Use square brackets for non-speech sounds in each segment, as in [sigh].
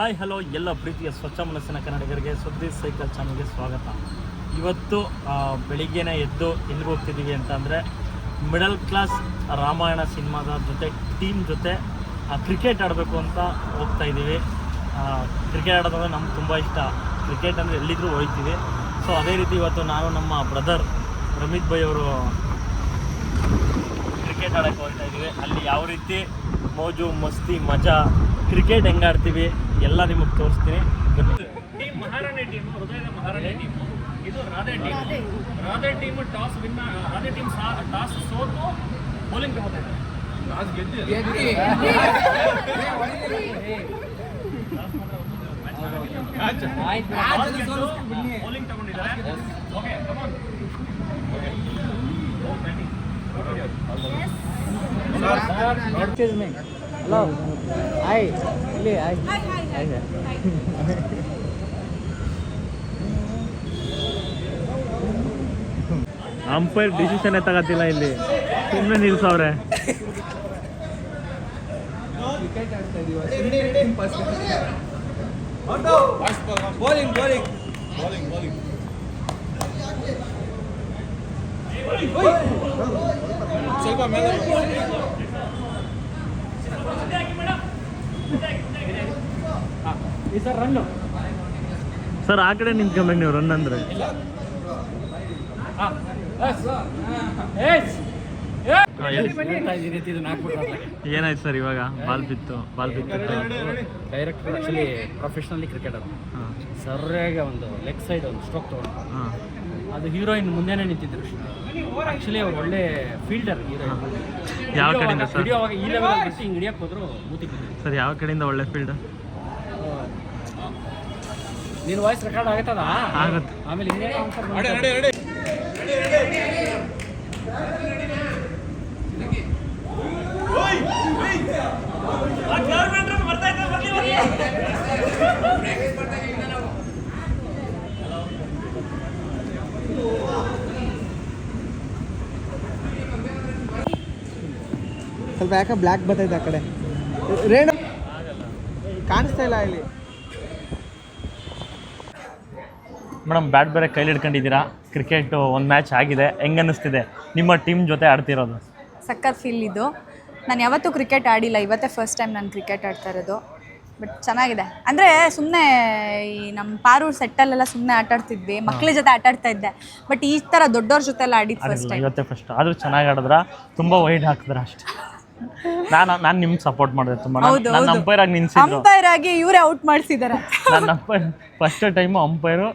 Hi hello ಎಲ್ಲ ಪ್ರೀತಿಯ ಸ್ವಚ್ಛ ಮನಸ್ಸಿನ ಕನ್ನಡಿಗರಿಗೆ, ಸುದ್ದಿ ಸೈಕಲ್ ಚಾನಲ್ಗೆ ಸ್ವಾಗತ. ಇವತ್ತು ಬೆಳಿಗ್ಗೆನೆ ಎದ್ದು ಎಲ್ಲಿಗೆ ಹೋಗ್ತಿದ್ದೀವಿ ಅಂತಂದರೆ ಮಿಡಲ್ ಕ್ಲಾಸ್ ರಾಮಾಯಣ ಸಿನಿಮಾದ ಜೊತೆ ಟೀಮ್ ಜೊತೆ ಕ್ರಿಕೆಟ್ ಆಡಬೇಕು ಅಂತ ಹೋಗ್ತಾ ಇದ್ದೀವಿ. ಕ್ರಿಕೆಟ್ ಆಡೋದಂದ್ರೆ ನಮ್ಗೆ ತುಂಬ ಇಷ್ಟ. ಕ್ರಿಕೆಟ್ ಅಂದರೆ ಎಲ್ಲಿದ್ರೂ ಹೋಗ್ತೀವಿ ಸೊ ಅದೇ ರೀತಿ ಇವತ್ತು ನಾನು ನಮ್ಮ ಬ್ರದರ್ ರಮಿತ್ ಭೈ ಅವರು ಕ್ರಿಕೆಟ್ ಆಡಕ್ಕೆ ಹೋಗ್ತಾ ಇದ್ದೀವಿ. ಅಲ್ಲಿ ಯಾವ ರೀತಿ ಮೋಜು, ಮಸ್ತಿ, ಮಜಾ ಕ್ರಿಕೆಟ್ ಹೆಂಗೆ ಆಡ್ತೀವಿ ಎಲ್ಲ ನಿಮಗೆ ತೋರಿಸ್ತೀನಿ ಟೀಮ್ ಮಹಾರಾಣಿ ಟೀಮ್ ಹೃದಯದ ಮಹಾರಾಣಿ ಟೀಮ್ ಇದು Radhe team Radhe team toss win Radhe team toss ಸೋತು ಬೌಲಿಂಗ್ ತಗೋತಾ ಇದ್ದಾರೆ ಬೌಲಿಂಗ್ ತಗೊಂಡಿದ್ದಾರೆ ಓಕೆ ಕಮಾನ್ ಮೀ ಹಲೋ ಹಾಯ್ ಇಲ್ಲಿ ಹಾಯ್ ಹಾಯ್ ಅಂಪೈರ್ ಡಿಸಿಷನ್ ತಗೋತಿಲ್ಲ ಇಲ್ಲಿ ಸುಮ್ಮನೆ ನಿಲ್ಸವ್ರೆ ಬೌಲಿಂಗ್ ಬೌಲಿಂಗ್ ಸ್ವಲ್ಪ ಮೇಲೆ ಈ ಸರ್ ಆ ಕಡೆ ನಿಂತ್ಕೊಂಬೇಕು ನೀವು ರನ್ ಅಂದ್ರೆ. ಏನಾಯ್ತು ಸರ್ ಇವಾಗ? ಬಾಲ್ ಬಿತ್ತು ಬಾಲ್ ಬಿತ್ತು ಡೈರೆಕ್ಟ್ ಆಕ್ಚುಲಿ ಪ್ರೊಫೆಷನಲಿ ಕ್ರಿಕೆಟರ್ ಹಾಂ. ಸರ್ಯಾಗಿ ಒಂದು ಲೆಗ್ ಸೈಡ್ ಒಂದು ಸ್ಟ್ರೋಕ್ ತಗೊಂಡು. ಹಾಂ. ಅದು ಹೀರೋಯಿನ್ ಮುಂದೆನೇ ನಿಂತಿದ್ರು. ಆಕ್ಚುಲಿ ಅವ್ರು ಒಳ್ಳೆ ಫೀಲ್ಡರ್ ಹೀರೋಯಿನ್. ಯಾವ ಕಡೆಯಿಂದ ಸರ್? ಅವಾಗ ಈ ಲೆವೆಲ್ ಬಿಟ್ಟು ಹಿಂಗೆ ಹಿಡಿಯಕ್ಕೆ ಹೋದ್ರು ಮೂತಿ ಸರ್ ಯಾವ ಕಡೆಯಿಂದ ಒಳ್ಳೆ ಫೀಲ್ಡ್? ನಿನ್ನ ವಾಯ್ಸ್ ರೆಕಾರ್ಡ್ ಆಗತ್ತದ? ಆಗತ್ತೆ. ಆಮೇಲೆ ಹಿಂಗೆ ಸ್ವಲ್ಪ ಯಾಕೆ ಬ್ಲ್ಯಾಕ್ ಬರ್ತೈತೆ ಆ ಕಡೆ. ರೇಣ ಕಾಣಿಸ್ತಾ ಇಲ್ಲ ಇಲ್ಲಿ. ಮೇಡಮ್ ಬ್ಯಾಟ್ ಬೇರೆ ಕೈಲಿ ಹಿಡ್ಕೊಂಡಿದ್ದೀರಾ? ಕ್ರಿಕೆಟ್ ಒಂದು ಮ್ಯಾಚ್ ಆಗಿದೆ. ಹೆಂಗೆ ಅನ್ನಿಸ್ತಿದೆ ನಿಮ್ಮ ಟೀಮ್ ಜೊತೆ ಆಡ್ತಿರೋದು? ಸಕ್ಕತ್ ಫೀಲ್ ಇದು. ನಾನು ಯಾವತ್ತೂ ಕ್ರಿಕೆಟ್ ಆಡಿಲ್ಲ. ಇವತ್ತೇ ಫಸ್ಟ್ ಟೈಮ್ ನಾನು ಕ್ರಿಕೆಟ್ ಆಡ್ತಾ ಇರೋದು. ಬಟ್ ಚೆನ್ನಾಗಿದೆ. ಅಂದರೆ ಸುಮ್ಮನೆ ಈ ನಮ್ಮ ಪಾರೂರ್ ಸೆಟ್ಟಲ್ಲೆಲ್ಲ ಸುಮ್ಮನೆ ಆಟ ಆಡ್ತಿದ್ವಿ. ಮಕ್ಳ ಜೊತೆ ಆಟ ಆಡ್ತಾ ಇದ್ದೆ. ಬಟ್ ಈ ಥರ ದೊಡ್ಡವ್ರ ಜೊತೆ ಎಲ್ಲ ಆಡಿದ್ದು ಫಸ್ಟ್ ಟೈಮ್ ಇವತ್ತೇ ಫಸ್ಟ್ ಆದರೂ ಚೆನ್ನಾಗಿ ಆಡಿದ್ರ? ತುಂಬ ವೈಡ್ ಹಾಕಿದ್ರ ಅಷ್ಟೇ. ನಾನು ನಾನು ನಿಮ್ಗೆ ಸಪೋರ್ಟ್ ಮಾಡಿದೆ ತುಂಬ. ಹೌದು ನನ್ನ ಅಂಪೈರ್ ಆಗಿ ನಿನ್ಸಿದ್ರು ಅಂಪೈರ್ ಆಗಿ ಇವರೇ ಔಟ್ ಮಾಡಿಸಿದ್ದಾರೆ ನನ್ನ umpire first time umpire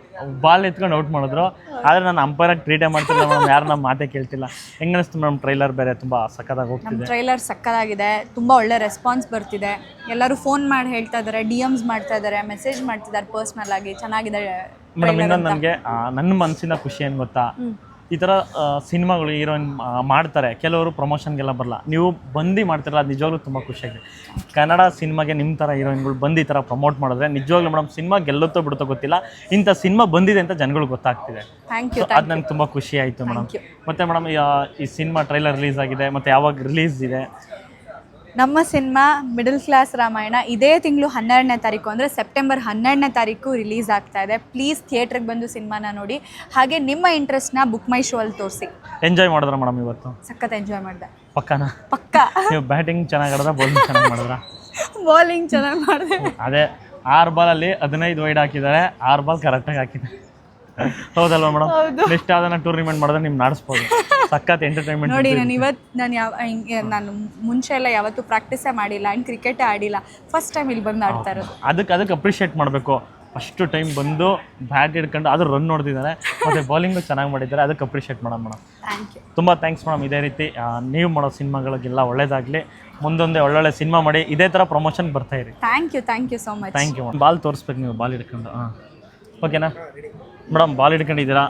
ball ಎತ್ಕೊಂಡು ಔಟ್ ಮಾಡಿದ್ರು. ಆದ್ರೆ ನಾನು ಅಂಪೈರ್ ಆಗಿ ಟ್ರೀಟೇ ಮಾಡ್ತಿಲ್ಲ ಮೇಡಮ್ ಯಾರು ನಮ್ಮ ಮಾತೇ ಕೇಳ್ತಿಲ್ಲ. ಹೆಂಗ್ ಅನಿಸ್ತು ಮೇಡಮ್ ಟ್ರೈಲರ್ ಬೇರೆ ತುಂಬ ಸಖತ್ತಾಗಿ ಹೋಗ್ತಿದೆ. ಟ್ರೈಲರ್ ಸಕ್ಕತ್ತಾಗಿದೆ ತುಂಬ ಒಳ್ಳೆ ರೆಸ್ಪಾನ್ಸ್ ಬರ್ತಿದೆ. ಎಲ್ಲರೂ ಫೋನ್ ಮಾಡಿ ಹೇಳ್ತಾ ಇದ್ದಾರೆ ಡಿ ಎಮ್ಸ್ ಮಾಡ್ತಾ ಇದ್ದಾರೆ ಮೆಸೇಜ್ ಮಾಡ್ತಿದ್ದಾರೆ ಪರ್ಸ್ನಲ್ ಆಗಿ ಚೆನ್ನಾಗಿದೆ ಮೇಡಮ್ ಇನ್ನೊಂದು ನನಗೆ ನನ್ನ ಮನಸ್ಸಿನ ಖುಷಿ ಏನು ಗೊತ್ತಾ? ಈ ಥರ ಸಿನಿಮಾಗಳು ಹೀರೋಯಿನ್ ಮಾಡ್ತಾರೆ. ಕೆಲವರು ಪ್ರಮೋಷನ್ಗೆಲ್ಲ ಬರಲ್ಲ. ನೀವು ಬಂದು ಮಾಡ್ತಿರಲ್ಲ ಅದು ನಿಜವಾಗ್ಲೂ ತುಂಬ ಖುಷಿಯಾಗಿದೆ. ಕನ್ನಡ ಸಿನಿಮಾಗೆ ನಿಮ್ಮ ಥರ ಹೀರೋಯಿನ್ಗಳು ಬಂದು ಈ ಥರ ಪ್ರಮೋಟ್ ಮಾಡಿದ್ರೆ ನಿಜವಾಗ್ಲೂ ಮೇಡಮ್ ಸಿನಿಮಾ ಗೆಲ್ಲುತ್ತೋ ಬಿಡುತ್ತೋ ಗೊತ್ತಿಲ್ಲ. ಇಂಥ ಸಿನಿಮಾ ಬಂದಿದೆ ಅಂತ ಜನಗಳು ಗೊತ್ತಾಗ್ತಿದೆ. ಥ್ಯಾಂಕ್ ಯು ಅದು ನನಗೆ ತುಂಬ ಖುಷಿ ಆಯಿತು ಮೇಡಮ್. ಮತ್ತು ಮೇಡಮ್ ಈ ಸಿನಿಮಾ ಟ್ರೈಲರ್ ರಿಲೀಸ್ ಆಗಿದೆ ಮತ್ತು ಯಾವಾಗ ರಿಲೀಸ್ ಇದೆ? ನಮ್ಮ ಸಿನಿಮಾ ಮಿಡಲ್ ಕ್ಲಾಸ್ ರಾಮಾಯಣ ಇದೇ ತಿಂಗಳು ಹನ್ನೆರಡನೇ ತಾರೀಕು ಅಂದರೆ ಸೆಪ್ಟೆಂಬರ್ ಹನ್ನೆರಡನೇ ತಾರೀಕು ರಿಲೀಸ್ ಆಗ್ತಾ ಇದೆ. ಪ್ಲೀಸ್ ಥಿಯೇಟ್ರಿಗೆ ಬಂದು ಸಿನಿಮಾನ ನೋಡಿ. ಹಾಗೆ ನಿಮ್ಮ ಇಂಟ್ರೆಸ್ಟ್ನ ಬುಕ್ ಮೈ ಶೋ ಅಲ್ಲಿ ತೋರಿಸಿ. ಎಂಜಾಯ್ ಮಾಡಿದ್ರ ಮೇಡಮ್ ಇವತ್ತು? ಸಖತ್ ಎಂಜಾಯ್ ಮಾಡಿದೆ. ಪಕ್ಕನ? ಪಕ್ಕ. ನೀವು ಬ್ಯಾಟಿಂಗ್ ಚೆನ್ನಾಗಿ ಆಡಿದ್ರ ಬೌಲಿಂಗ್ ಚೆನ್ನಾಗಿ ಮಾಡಿದ್ರ? ಬೌಲಿಂಗ್ ಚೆನ್ನಾಗಿ ಮಾಡಿದೆ. ಅದೇ ಆರು ಬಾಲಲ್ಲಿ ಹದಿನೈದು ವೈಡ್ ಹಾಕಿದ್ದಾರೆ. ಆರು ಬಾಲ್ ಕರೆಕ್ಟಾಗಿ ಹಾಕಿದ್ದಾರೆ. ಹೌದಲ್ವಾ ಮೇಡಮ್ ನೆಕ್ಸ್ಟ್ ಯಾವ್ದನ್ನ ಟೂರ್ನಿಮೆಂಟ್ ಮಾಡಿದ್ರೆ ನಿಮ್ಗೆ ನಡೆಸ್ಬೋದು. ಸಖತ್ ಎಂಟರ್ಟೈನ್ಮೆಂಟ್ ನೋಡಿ ನಾನು ಇವತ್ತು ನಾನು ಯಾವ ಹಿಂಗೆ ನಾನು ಮುಂಚೆ ಎಲ್ಲ ಯಾವತ್ತೂ ಪ್ರಾಕ್ಟೀಸೇ ಮಾಡಿಲ್ಲ ಆ್ಯಂಡ್ ಕ್ರಿಕೆಟೇ ಆಡಿಲ್ಲ. ಫಸ್ಟ್ ಟೈಮ್ ಇಲ್ಲಿ ಬಂದು ಆಡ್ತಾ ಇರೋದು. ಅದಕ್ಕೆ ಅದಕ್ಕೆ ಅಪ್ರಿಷಿಯೇಟ್ ಮಾಡಬೇಕು. ಫಸ್ಟು ಟೈಮ್ ಬಂದು ಬ್ಯಾಟ್ ಹಿಡ್ಕೊಂಡು ಅದು ರನ್ ನೋಡ್ತಿದ್ದಾರೆ ಮತ್ತು ಬೌಲಿಂಗು ಚೆನ್ನಾಗಿ ಮಾಡಿದ್ದಾರೆ. ಅದಕ್ಕೆ ಅಪ್ರಿಷಿಯೇಟ್ ಮಾಡೋಣ ಮೇಡಮ್ ಥ್ಯಾಂಕ್ ಯು ತುಂಬ ಥ್ಯಾಂಕ್ಸ್ ಮೇಡಮ್ ಇದೇ ರೀತಿ ನೀವು ಮಾಡೋ ಸಿನಿಮಾಗಳಿಗೆಲ್ಲ ಒಳ್ಳೇದಾಗಲಿ. ಮುಂದೊಂದೇ ಒಳ್ಳೊಳ್ಳೆ ಸಿನಿಮಾ ಮಾಡಿ ಇದೇ ಥರ ಪ್ರಮೋಷನ್ ಬರ್ತಾ ಇರಿ. Thank you thank you so much thank you ball ತೋರಿಸ್ಬೇಕು ನೀವು ಬಾಲ್ ಹಿಡ್ಕೊಂಡು. ಹಾಂ ಓಕೆನಾ ಮೇಡಮ್ ಬಾಲ್ ಹಿಡ್ಕೊಂಡಿದ್ದೀರಾ?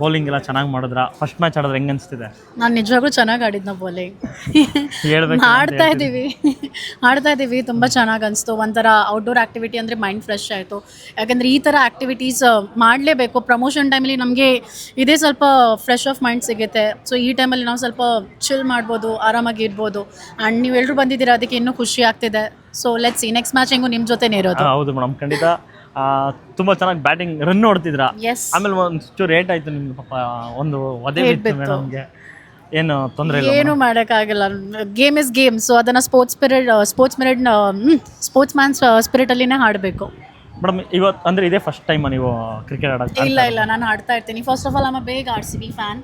ಬೌಲಿಂಗ್ ಎಲ್ಲ ಚೆನ್ನಾಗಿ ಮಾಡಿದ್ರ? ಫಸ್ಟ್ ಮ್ಯಾಚ್ ಆಡಿದ್ರೆ ಹೆಂಗೆ ಅನಿಸ್ತಿದೆ? ನಾನು ನಿಜವಾಗ್ಲೂ ಚೆನ್ನಾಗಿ ಆಡಿದ್ನ ಬೌಲಿಂಗ್ ಹೇಳ್ಬೇಕು ಆಡ್ತಾ ಇದ್ದೀವಿ. ಆಡ್ತಾ ಇದ್ದೀವಿ ತುಂಬ ಚೆನ್ನಾಗಿ ಅನಿಸ್ತು. ಒಂಥರ ಔಟ್ಡೋರ್ ಆಕ್ಟಿವಿಟಿ ಅಂದರೆ ಮೈಂಡ್ ಫ್ರೆಶ್ ಆಯಿತು. ಯಾಕಂದರೆ ಈ ಥರ ಆ್ಯಕ್ಟಿವಿಟೀಸ್ ಮಾಡಲೇಬೇಕು. ಪ್ರಮೋಷನ್ ಟೈಮಲ್ಲಿ ನಮಗೆ ಇದೇ ಸ್ವಲ್ಪ ಫ್ರೆಶ್ ಆಫ್ ಮೈಂಡ್ ಸಿಗುತ್ತೆ. ಸೊ ಈ ಟೈಮಲ್ಲಿ ನಾವು ಸ್ವಲ್ಪ ಚಿಲ್ ಮಾಡ್ಬೋದು ಆರಾಮಾಗಿ ಇರ್ಬೋದು. ಆ್ಯಂಡ್ ನೀವೆಲ್ಲರೂ ಬಂದಿದ್ದೀರಾ ಅದಕ್ಕೆ ಇನ್ನೂ ಖುಷಿ ಆಗ್ತಿದೆ. So let's see next match ಹೆಂಗು ನಿಮ್ಮ ಜೊತೆನೇ ಇರೋದು? ಹೌದು ಮೇಡಮ್. ಖಂಡಿತ ತುಂಬಾ ಚೆನ್ನಾಗಿ ಬ್ಯಾಟಿಂಗ್ ರನ್ ನೋಡ್ತಿದ್ರ ಆಮೇಲೆ ಒಂಚೂರು ರೇಟ್ ಆಯ್ತು ನಿಮ್ಗೆ ಪಾಪ ಒಂದು ಒದೆ ನಮ್ಗೆ ಬಿತ್ತು. ಏನು ತೊಂದರೆ ಇಲ್ಲ ಏನು ಮಾಡೋಕ್ಕಾಗಲ್ಲ. ಗೇಮ್ ಇಸ್ ಗೇಮ್ ಸೊ ಅದನ್ನು sports period sports merit sports man ಸ್ಪಿರಿಟಲ್ಲಿನೇ ಆಡಬೇಕು ಮೇಡಮ್ ಇವತ್ತು ಅಂದ್ರೆ ಇದೇ ಫಸ್ಟ್ ಟೈಮ್ ನೀವು ಕ್ರಿಕೆಟ್ ಆಡೋದು ಇಲ್ಲ ಇಲ್ಲ ನಾನು ಆಡ್ತಾ ಇರ್ತೀನಿ. ಫಸ್ಟ್ ಆಫ್ ಆಲ್ ನಮ್ಮ ಬೇಗ ಆರ್ ಸಿ ಬಿ ಫ್ಯಾನ್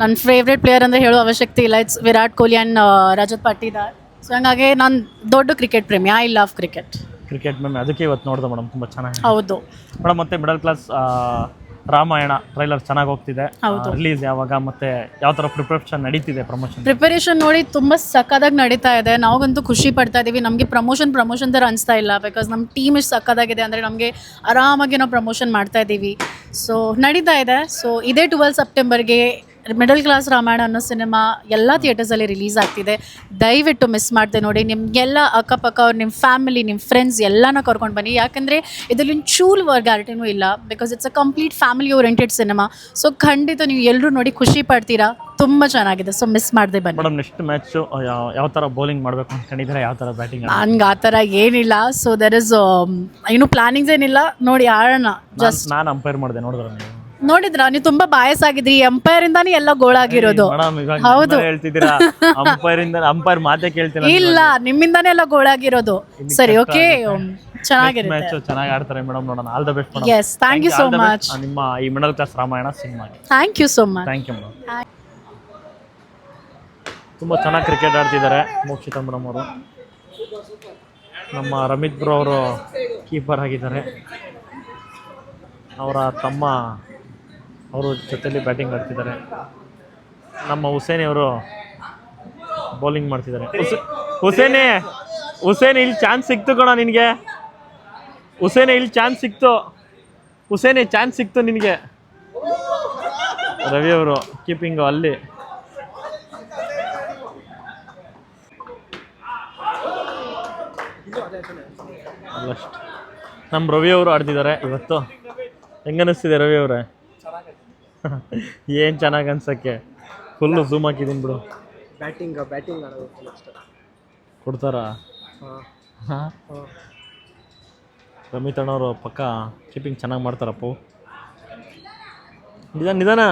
ನನ್ನ ಫೇವ್ರೆಟ್ ಪ್ಲೇಯರ್ ಅಂದರೆ ಹೇಳೋ ಅವಶ್ಯಕತೆ ಇಲ್ಲ. It's Virat Kohli and Rajat Patidar so ಹಂಗಾಗಿ ನಾನು ದೊಡ್ಡ ಕ್ರಿಕೆಟ್ ಪ್ರೇಮಿ. I love cricket cricket ma'am ಅದಕ್ಕೆ ಇವತ್ತು ನೋಡಿದೆ ಮೇಡಮ್ ತುಂಬ ಚೆನ್ನಾಗಿ ಹೌದು. ಮೇಡಮ್ ಮತ್ತೆ ಮಿಡಲ್ ಕ್ಲಾಸ್ ರಾಮಾಯಣ ಟ್ರೈಲರ್ ಚೆನ್ನಾಗಿ ಹೋಗ್ತಿದೆ. ರಿಲೀಸ್ ಯಾವಾಗ ಮತ್ತೆ ಯಾವ ಥರ ಪ್ರಿಪರೇಷನ್ ನಡೀತಿದೆ ಪ್ರಮೋಷನ್ ಪ್ರಿಪರೇಷನ್ ನೋಡಿ ತುಂಬ ಸಕ್ಕದಾಗಿ ನಡೀತಾ ಇದೆ. ನಾವಂತೂ ಖುಷಿ ಪಡ್ತಾ ಇದ್ದೀವಿ ನಮಗೆ ಪ್ರಮೋಷನ್ ಪ್ರಮೋಷನ್ ಥರ ಅನಿಸ್ತಾ ಇಲ್ಲ. ಬಿಕಾಸ್ ನಮ್ಮ ಟೀಮ್ ಇಷ್ಟು ಸಕ್ಕದಾಗಿದೆ ಅಂದರೆ ನಮಗೆ ಆರಾಮಾಗಿ ನಾವು ಪ್ರಮೋಷನ್ ಮಾಡ್ತಾ ಇದ್ದೀವಿ ಸೊ ನಡೀತಾ ಇದೆ. ಸೊ ಇದೇ ಟ್ವೆಲ್ ಸೆಪ್ಟೆಂಬರ್ಗೆ ಮಿಡಲ್ ಕ್ಲಾಸ್ ರಾಮಾಯಣ ಅನ್ನೋ ಸಿನಿಮಾ ಎಲ್ಲ ಥಿಯೇಟರ್ಸಲ್ಲಿ ರಿಲೀಸ್ ಆಗ್ತಿದೆ. ದಯವಿಟ್ಟು ಮಿಸ್ ಮಾಡ್ದೆ ನೋಡಿ. ನಿಮಗೆಲ್ಲ ಅಕ್ಕಪಕ್ಕ ಅವ್ರು ನಿಮ್ಮ ಫ್ಯಾಮಿಲಿ ನಿಮ್ಮ ಫ್ರೆಂಡ್ಸ್ ಎಲ್ಲನೂ ಕರ್ಕೊಂಡು ಬನ್ನಿ. ಯಾಕಂದರೆ ಇದರಲ್ಲಿ ವರ್ ವರ್ಗಾರಿಟಿನೂ ಇಲ್ಲ because it's a complete family oriented cinema so ಖಂಡಿತ ನೀವು ಎಲ್ಲರೂ ನೋಡಿ ಖುಷಿ ಪಡ್ತೀರಾ? ತುಂಬ ಚೆನ್ನಾಗಿದೆ. ಸೊ ಮಿಸ್ ಮಾಡಿದೆ ಬನ್ನಿ. ಮೇಡಮ್ ನೆಕ್ಸ್ಟ್ ಮ್ಯಾಚ್ ಯಾವ ಥರ ಬೌಲಿಂಗ್ ಮಾಡಬೇಕು ಅನ್ಕೊಂಡಿದ್ರೆ ಯಾವ ಥರ ಬ್ಯಾಟಿಂಗ್ ನನಗೆ ಆ ಥರ ಏನಿಲ್ಲ. ಸೊ ದರ್ ಇಸ್ ಏನು ಪ್ಲಾನಿಂಗ್ಸ್ ಏನಿಲ್ಲ. ನೋಡಿ ಆಡೋಣ. ಜಸ್ಟ್ ನಾನು ಅಂಪೈರ್ ಮಾಡಿದೆ. ನೋಡಿದ್ರೆ ನೋಡಿದ್ರ? ನೀವು ತುಂಬಾ ಬಾಯಸ್ ಆಗಿದ್ರಿ ಅಂಪೈರ್ ಇಂದಾನೇ ಎಲ್ಲ ಗೋಳ್ ಆಗಿರೋದು ಮೇಡಮ್ ಇವಾಗ ಹೌದು. ನನ್ನನ್ನ ಹೇಳ್ತಿದ್ದೀರಾ? [laughs] ಅಂಪೈರ್ ಇಂದ ಅಂಪೈರ್ ಮಾತೇ ಕೇಳ್ತಿಲ್ಲ ಇಲ್ಲ ನಿಮ್ಮಿಂದಾನೇ ಎಲ್ಲ ಗೋಳಾಗಿರೋದು. ಆಗಿರೋದು ಸರಿ ಓಕೆ ಚೆನ್ನಾಗಿರುತ್ತೆ. ಮ್ಯಾಚ್ ಚೆನ್ನಾಗಿ ಆಡ್ತಾರೆ ಮೇಡಮ್ ನೋಡೋಣ. All the best Yes, thank you so much. ನಿಮ್ಮ ಈ ಮಿಡಲ್ ಕ್ಲಾಸ್ ರಾಮಾಯಣ ಸಿನಿಮಾಗೆ thank you so much thank you madam ತುಂಬ ಚೆನ್ನಾಗಿ ಕ್ರಿಕೆಟ್ ಆಡ್ತಿದ್ದಾರೆ ಮೋಕ್ಷಿತಾ ಮೇಡಮ್ ಅವರು. ನಮ್ಮ ರಮಿತ್ ಬ್ರೋ ಅವರು ಕೀಪರ್ ಆಗಿದ್ದಾರೆ. ಅವರ ತಮ್ಮ ಅವರು ಜೊತೆಯಲ್ಲಿ ಬ್ಯಾಟಿಂಗ್ ಮಾಡ್ತಿದ್ದಾರೆ ನಮ್ಮ ಹುಸೇನಿ ಅವರು ಬೌಲಿಂಗ್ ಮಾಡ್ತಿದ್ದಾರೆ. ಹುಸ- ಹುಸೇನಿ ಹುಸೇನಿ ಇಲ್ಲಿ ಚಾನ್ಸ್ ಸಿಕ್ತು ಕಣ ನಿನಗೆ. ಹುಸೇನಿ ಇಲ್ಲಿ ಚಾನ್ಸ್ ಸಿಕ್ತು. ಹುಸೇನಿ ಚಾನ್ಸ್ ಸಿಕ್ತು ನಿನಗೆ. ರವಿ ಅವರು ಕೀಪಿಂಗು ಅಲ್ಲಿ. ನಮ್ಮ ರವಿ ಅವರು ಆಡ್ತಿದ್ದಾರೆ ಇವತ್ತು. ಹೆಂಗನಿಸ್ತಿದೆ ರವಿ ಅವರೇ? ಏನು ಚೆನ್ನಾಗಿ ಅನ್ಸಕ್ಕೆ? ಫುಲ್ಲು ಝೂಮ್ ಹಾಕಿದ್ದೀನಿ ಬಿಡು. ಬ್ಯಾಟಿಂಗ್ ಬ್ಯಾಟಿಂಗ್ ಕೊಡ್ತಾರ ಕೊಡ್ತಾರಾ? ಹಾಂ. ರಮಿತ್ ಅಣ್ಣವರು ಪಕ್ಕ ಕೀಪಿಂಗ್ ಚೆನ್ನಾಗಿ ಮಾಡ್ತಾರಪ್ಪ. ನಿಧಾನ ನಿಧಾನ.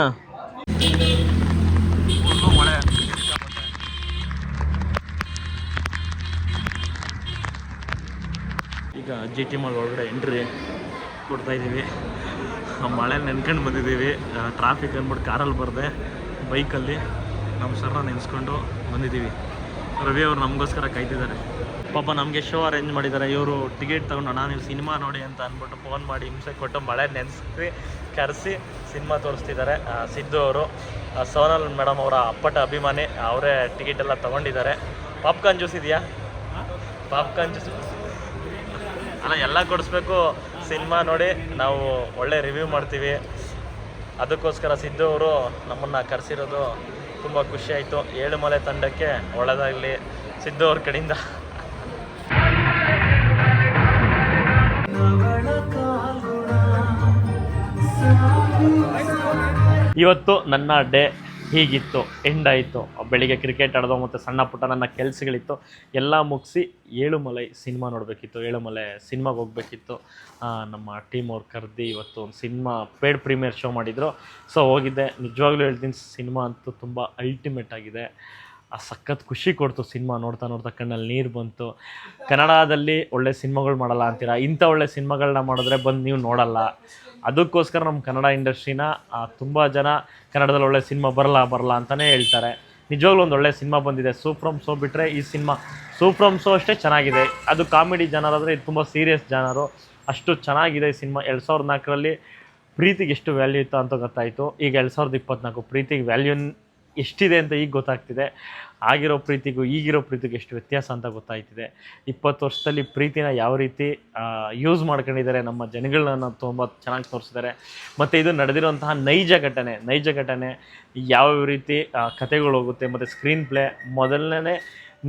ಈಗ ಜಿ ಟಿ ಮಾಲ್ ಒಳಗಡೆ ಎಂಟ್ರಿ ಕೊಡ್ತಾ ಇದ್ದೀವಿ. ಆ ಮಳೆ ನೆನ್ಕೊಂಡು ಬಂದಿದ್ದೀವಿ. ಟ್ರಾಫಿಕ್ ಅಂದ್ಬಿಟ್ಟು ಕಾರಲ್ಲಿ ಬರದೆ ಬೈಕಲ್ಲಿ ನಮ್ಮ ಸರ್ನ ನೆನೆಸ್ಕೊಂಡು ಬಂದಿದ್ದೀವಿ. ರವಿ ಅವರು ನಮಗೋಸ್ಕರ ಕಾಯ್ತಿದ್ದಾರೆ. ಪಾಪ ನಮಗೆ ಶೋ ಅರೇಂಜ್ ಮಾಡಿದ್ದಾರೆ. ಇವರು ಟಿಕೆಟ್ ತೊಗೊಂಡು ನಾನು ನೀವು ಸಿನಿಮಾ ನೋಡಿ ಅಂತ ಅಂದ್ಬಿಟ್ಟು ಫೋನ್ ಮಾಡಿ ಹಿಂಸೆ ಕೊಟ್ಟು ಮಳೆ ನೆನೆಸಿ ಕರೆಸಿ ಸಿನಿಮಾ ತೋರಿಸ್ತಿದ್ದಾರೆ. ಸಿದ್ದು ಅವರು ಸೋನಲ್ ಮೇಡಮ್ ಅವರ ಅಪ್ಪಟ ಅಭಿಮಾನಿ ಅವರೇ ಟಿಕೆಟ್ ಎಲ್ಲ ತೊಗೊಂಡಿದ್ದಾರೆ. ಪಾಪ್ಕಾರ್ನ್ ಜ್ಯೂಸ್ ಇದೆಯಾ? ಪಾಪ್ಕಾರ್ನ್ ಜ್ಯೂಸ್ ಅಲ್ಲ ಎಲ್ಲ ಕೊಡಿಸ್ಬೇಕು. ಸಿನಿಮಾ ನೋಡಿ ನಾವು ಒಳ್ಳೆ ರಿವ್ಯೂ ಮಾಡ್ತೀವಿ. ಅದಕ್ಕೋಸ್ಕರ ಸಿದ್ದು ಅವರು ನಮ್ಮನ್ನು ಕರೆಸಿರೋದು ತುಂಬ ಖುಷಿ ಆಯಿತು. ಏಳುಮಲೆ ತಂಡಕ್ಕೆ ಒಳ್ಳೆಯದಾಗಲಿ ಸಿದ್ದು ಅವ್ರ ಕಡೆಯಿಂದ. ಇವತ್ತು ನನ್ನ ಡೇ. ಹೀಗಿತ್ತು ಎಂಡ್ ಆಯಿತು ಬೆಳಿಗ್ಗೆ ಕ್ರಿಕೆಟ್ ಆಡೋದು ಮತ್ತು ಸಣ್ಣ ಪುಟ್ಟ ನನ್ನ ಕೆಲಸಗಳಿತ್ತು. ಎಲ್ಲ ಮುಗಿಸಿ ಏಳುಮಲೈ ಸಿನಿಮಾ ನೋಡಬೇಕಿತ್ತು. ಏಳುಮಲೆ ಸಿನಿಮಾಗೆ ಹೋಗಬೇಕಿತ್ತು. ನಮ್ಮ ಟೀಮ್ ಅವ್ರು ಕರೆದು ಇವತ್ತು ಒಂದು ಸಿನಿಮಾ ಪೇಡ್ ಪ್ರೀಮಿಯರ್ ಶೋ ಮಾಡಿದರು. ಸೊ ಹೋಗಿದ್ದೆ. ನಿಜವಾಗ್ಲೂ ಹೇಳ್ತೀನಿ ಸಿನಿಮಾ ಅಂತೂ ತುಂಬ ಅಲ್ಟಿಮೇಟ್ ಆಗಿದೆ. ಆ ಸಖತ್ ಖುಷಿ ಕೊಡ್ತು ಸಿನಿಮಾ ನೋಡ್ತಾ ನೋಡ್ತಾ ಕಣ್ಣಲ್ಲಿ ನೀರು ಬಂತು. ಕನ್ನಡದಲ್ಲಿ ಒಳ್ಳೆ ಸಿನಿಮಾಗಳು ಮಾಡಲ್ಲ ಅಂತೀರಾ? ಇಂಥ ಒಳ್ಳೆ ಸಿನಿಮಾಗಳನ್ನ ಮಾಡಿದ್ರೆ ಬಂದು ನೀವು ನೋಡಲ್ಲ. ಅದಕ್ಕೋಸ್ಕರ ನಮ್ಮ ಕನ್ನಡ ಇಂಡಸ್ಟ್ರಿನ ತುಂಬ ಜನ ಕನ್ನಡದಲ್ಲಿ ಒಳ್ಳೆ ಸಿನಿಮಾ ಬರಲ್ಲ ಬರಲ್ಲ ಅಂತಲೇ ಹೇಳ್ತಾರೆ. ನಿಜವಾಗ್ಲೂ ಒಂದು ಒಳ್ಳೆ ಸಿನಿಮಾ ಬಂದಿದೆ. ಸೂಪ್ರಮ್ ಸೋ ಬಿಟ್ಟರೆ ಈ ಸಿನಿಮಾ ಸೂಪ್ರಮ್ ಸೋ ಅಷ್ಟೇ ಚೆನ್ನಾಗಿದೆ. ಅದು ಕಾಮಿಡಿ ಜನರಾದರೆ ಇದು ತುಂಬ ಸೀರಿಯಸ್ ಜನರು. ಅಷ್ಟು ಚೆನ್ನಾಗಿದೆ ಈ ಸಿನಿಮಾ. ಎರಡು ಸಾವಿರದ ನಾಲ್ಕರಲ್ಲಿ ಪ್ರೀತಿಗೆ ಎಷ್ಟು ವ್ಯಾಲ್ಯೂ ಇತ್ತು ಅಂತ ಗೊತ್ತಾಯಿತು. ಈಗ ಎರಡು ಸಾವಿರದ ಇಪ್ಪತ್ನಾಲ್ಕು ಪ್ರೀತಿಗೆ ವ್ಯಾಲ್ಯೂ ಎಷ್ಟಿದೆ ಅಂತ ಈಗ ಗೊತ್ತಾಗ್ತಿದೆ. ಆಗಿರೋ ಪ್ರೀತಿಗೂ ಈಗಿರೋ ಪ್ರೀತಿಗೂ ಎಷ್ಟು ವ್ಯತ್ಯಾಸ ಅಂತ ಗೊತ್ತಾಯ್ತಿದೆ. ಇಪ್ಪತ್ತು ವರ್ಷದಲ್ಲಿ ಪ್ರೀತಿನ ಯಾವ ರೀತಿ ಯೂಸ್ ಮಾಡ್ಕೊಂಡಿದ್ದಾರೆ ನಮ್ಮ ಜನಗಳನ್ನ ತುಂಬ ಚೆನ್ನಾಗಿ ತೋರಿಸಿದ್ದಾರೆ. ಮತ್ತು ಇದು ನಡೆದಿರುವಂತಹ ನೈಜ ಘಟನೆ ನೈಜ ಘಟನೆ, ಯಾವ ರೀತಿ ಕಥೆಗಳು ಹೋಗುತ್ತೆ, ಮತ್ತು ಸ್ಕ್ರೀನ್ ಪ್ಲೇ ಮೊದಲನೇ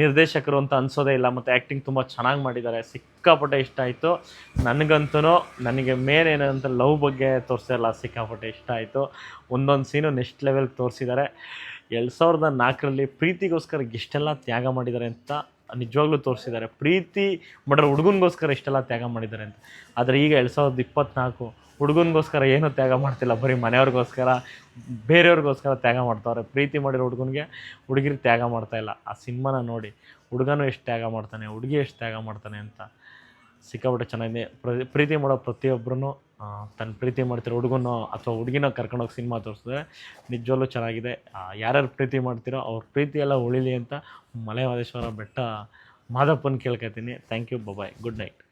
ನಿರ್ದೇಶಕರು ಅಂತ ಅನ್ಸೋದೇ ಇಲ್ಲ, ಮತ್ತು ಆ್ಯಕ್ಟಿಂಗ್ ತುಂಬ ಚೆನ್ನಾಗಿ ಮಾಡಿದ್ದಾರೆ. ಸಿಕ್ಕಾಪಟ್ಟೆ ಇಷ್ಟ ಆಯಿತು. ನನಗಂತೂ ನನಗೆ ಮೇನ್ ಏನಂತ ಲವ್ ಬಗ್ಗೆ ತೋರಿಸಿರಲ್ಲ ಸಿಕ್ಕಾಪಟ್ಟೆ ಇಷ್ಟ ಆಯಿತು. ಒಂದೊಂದು ಸೀನು ನೆಕ್ಸ್ಟ್ ಲೆವೆಲ್ಗೆ ತೋರಿಸಿದ್ದಾರೆ. ಎರಡು ಸಾವಿರದ ನಾಲ್ಕರಲ್ಲಿ ಪ್ರೀತಿಗೋಸ್ಕರ ಇಷ್ಟೆಲ್ಲ ತ್ಯಾಗ ಮಾಡಿದ್ದಾರೆ ಅಂತ ನಿಜವಾಗ್ಲೂ ತೋರಿಸಿದ್ದಾರೆ. ಪ್ರೀತಿ ಮಾಡೋರು ಹುಡುಗನಿಗೋಸ್ಕರ ಇಷ್ಟೆಲ್ಲ ತ್ಯಾಗ ಮಾಡಿದ್ದಾರೆ ಅಂತ. ಆದರೆ ಈಗ ಎರಡು ಸಾವಿರದ ಇಪ್ಪತ್ನಾಲ್ಕು ಹುಡುಗನಿಗೋಸ್ಕರ ಏನೂ ತ್ಯಾಗ ಮಾಡ್ತಿಲ್ಲ. ಬರೀ ಮನೆಯವ್ರಿಗೋಸ್ಕರ, ಬೇರೆಯವ್ರಿಗೋಸ್ಕರ ತ್ಯಾಗ ಮಾಡ್ತಾವ್ರೆ. ಪ್ರೀತಿ ಮಾಡಿರೋ ಹುಡುಗನಿಗೆ ಹುಡುಗಿರು ತ್ಯಾಗ ಮಾಡ್ತಾ ಇಲ್ಲ. ಆ ಸಿನಿಮಾನ ನೋಡಿ, ಹುಡುಗನೂ ಎಷ್ಟು ತ್ಯಾಗ ಮಾಡ್ತಾನೆ, ಹುಡುಗಿ ಎಷ್ಟು ತ್ಯಾಗ ಮಾಡ್ತಾನೆ ಅಂತ ಸಿಕ್ಕಾಬಿಟ್ಟು ಚೆನ್ನಾಗಿದೆ. ಪ್ರ- ಪ್ರೀತಿ ಮಾಡೋ ಪ್ರತಿಯೊಬ್ಬರೂ ತನ್ನ ಪ್ರೀತಿ ಮಾಡ್ತಿರೋ ಹುಡುಗನೋ ಅಥವಾ ಹುಡುಗಿನ ಕರ್ಕೊಂಡೋಗಿ ಸಿನಿಮಾ ತೋರಿಸಿದ್ರೆ ನಿಜವಲ್ಲೂ ಚೆನ್ನಾಗಿದೆ. ಯಾರ್ಯಾರು ಪ್ರೀತಿ ಮಾಡ್ತೀರೋ ಅವ್ರ ಪ್ರೀತಿ ಎಲ್ಲ ಉಳಿಲಿ ಅಂತ ಮಲೆ ಮಹದೇಶ್ವರ ಬೆಟ್ಟ ಮಾದಪ್ಪನ ಕೇಳ್ಕೊತೀನಿ. Thank you bye good night